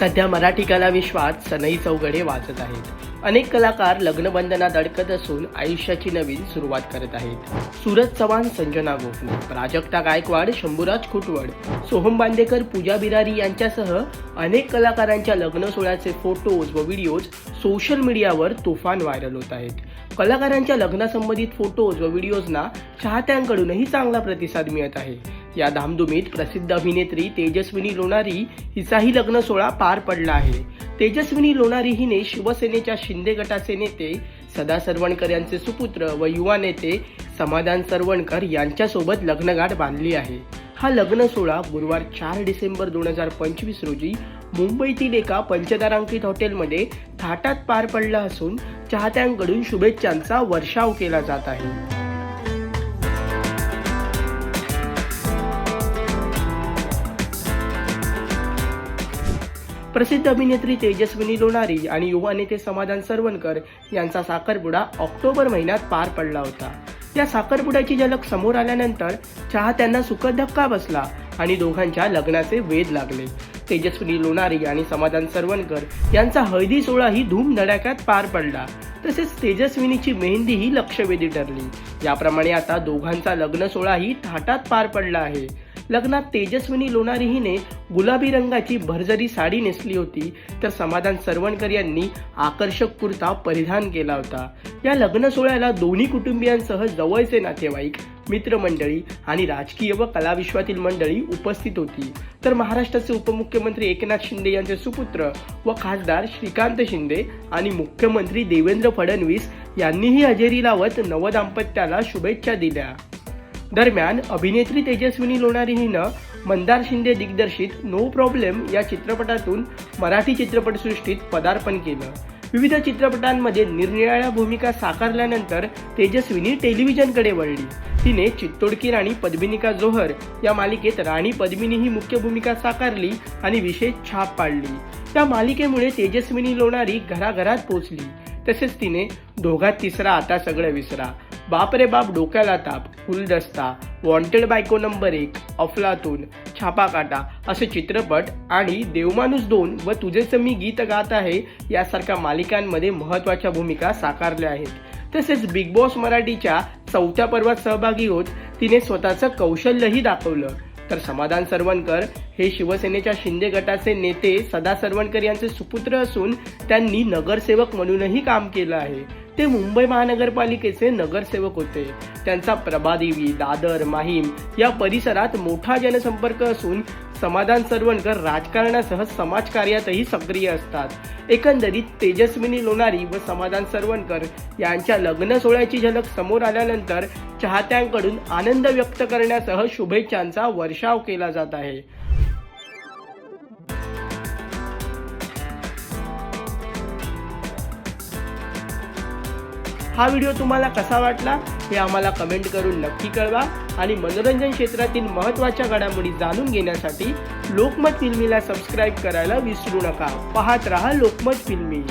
सध्या मराठी कला विश्वात सनई चौघडे वाचत आहेत. अनेक कलाकार लग्नबंधनात अडकत असून आयुष्याची नवीन सुरुवात करत आहेत. सुरज चव्हाण संजना गोखले प्राजक्ता गायकवाड शंभूराज खुटवड सोहम बांदेकर पूजा बिरारी यांच्यासह अनेक कलाकारांच्या लग्न सोहळ्याचे फोटोज व व्हिडिओज सोशल मीडियावर तुफान व्हायरल होत आहेत. कलाकारांच्या लग्नासंबंधित फोटोज व व्हिडिओजना चाहत्यांकडूनही चांगला प्रतिसाद मिळत आहे. या धामधुमीत प्रसिद्ध अभिनेत्री तेजस्विनी लोणारी हिचाही लग्न सोहळा पार पडला आहे. तेजस्विनी लोणारी हिने शिवसेनेच्या शिंदे गटाचे नेते सदा सरवणकर यांचे सुपुत्र व युवा नेते समाधान सरवणकर यांच्यासोबत लग्नगाठ बांधली आहे. हा लग्न सोहळा गुरुवार चार डिसेंबर दोन हजार पंचवीस रोजी मुंबईतील एका पंचतारांकित हॉटेलमध्ये थाटात पार पडला असून चाहत्यांकडून शुभेच्छांचा वर्षाव केला जात आहे. प्रसिद्ध अभिनेत्री तेजस्विनी लोणारी आणि युवा नेते समाधान सरवणकर यांचा साखरपुडा ऑक्टोबर महिन्यात पार पडला होता. या साखरपुड्याची झलक समोर आल्यानंतर चाहत्यांना सुखद धक्का बसला आणि दोघांच्या लग्नाचे वेध लागले. तेजस्विनी लोणारी आणि समाधान सरवणकर यांचा हळदी सोहळाही धूमधडाक्यात पार पडला. तसेच तेजस्विनीची मेहंदीही लक्षवेधी ठरली. याप्रमाणे आता दोघांचा लग्न सोहळाही थाटात पार पडला आहे. लग्नात तेजस्विनी लोणारी हिने गुलाबी रंगाची भरजरी साडी नेसली होती. तर समाधान सरवणकर यांनी आकर्षक कुर्ता परिधान केला होता. या लग्न सोहळ्याला दोन्ही कुटुंबियांसह जवळचे नातेवाईक मित्रमंडळी आणि राजकीय व कलाविश्वातील मंडळी उपस्थित होती. तर महाराष्ट्राचे उपमुख्यमंत्री एकनाथ शिंदे यांचे सुपुत्र व खासदार श्रीकांत शिंदे आणि मुख्यमंत्री देवेंद्र फडणवीस यांनीही हजेरी लावत नवदाम्पत्याला शुभेच्छा दिल्या. दरम्यान अभिनेत्री तेजस्विनी लोणारी हिनं मंदार शिंदे दिग्दर्शित नो प्रॉब्लेम या चित्रपटातून मराठी चित्रपटसृष्टीत पदार्पण केलं. विविध चित्रपटांमध्ये निरनिराळ्या भूमिका साकारल्यानंतर तेजस्विनी टेलिव्हिजनकडे वळली. तिने चित्तोडकी राणी पद्मिनिका जोहर या मालिकेत राणी पद्मिनी ही मुख्य भूमिका साकारली आणि विशेष छाप पाडली. त्या मालिकेमुळे तेजस्विनी लोणारी घराघरात पोचली. तसेच तिने दोघात तिसरा आता सगळं विसरा. बाप रे बाप डोक्याला ताप गुलदस्ता वॉन्टेड बायको नंबर एक अफलातून छापा काटा असे चित्रपट आणि देवमाणूस दोन व तुझेच मी गीत गात आहे यासारख्या मालिकांमध्ये महत्त्वाच्या भूमिका साकारल्या आहेत. तसेच बिग बॉस मराठीच्या चौथ्या पर्वात सहभागी होत तिने स्वतःचं कौशल्यही दाखवलं. तर समाधान सरवणकर हे शिवसेनेच्या शिंदे गटाचे नेते सदा सरवणकर यांचे सुपुत्र असून त्यांनी नगरसेवक म्हणूनही काम केलं आहे. ते मुंबई महानगरपालिकेचे नगरसेवक होते. त्यांचा प्रभादेवी दादर माहीम या परिसरात मोठा जनसंपर्क असून समाधान सरवणकर राजकारणासह समाजकार्यातही सक्रिय असतात. एकंदरीत तेजस्विनी लोणारी व समाधान सरवणकर यांच्या लग्न सोहळ्याची झलक समोर आल्यानंतर चाहत्यांकडून आनंद व्यक्त करण्यासह शुभेच्छांचा वर्षाव केला जात आहे. हा व्हिडिओ तुम्हाला कसा वाटला हे आम्हाला कमेंट करून नक्की कळवा आणि मनोरंजन क्षेत्रातील महत्त्वाच्या घडामोडी जाणून घेण्यासाठी लोकमत फिल्मीला सबस्क्राईब करायला विसरू नका. पाहत रहा लोकमत फिल्मी.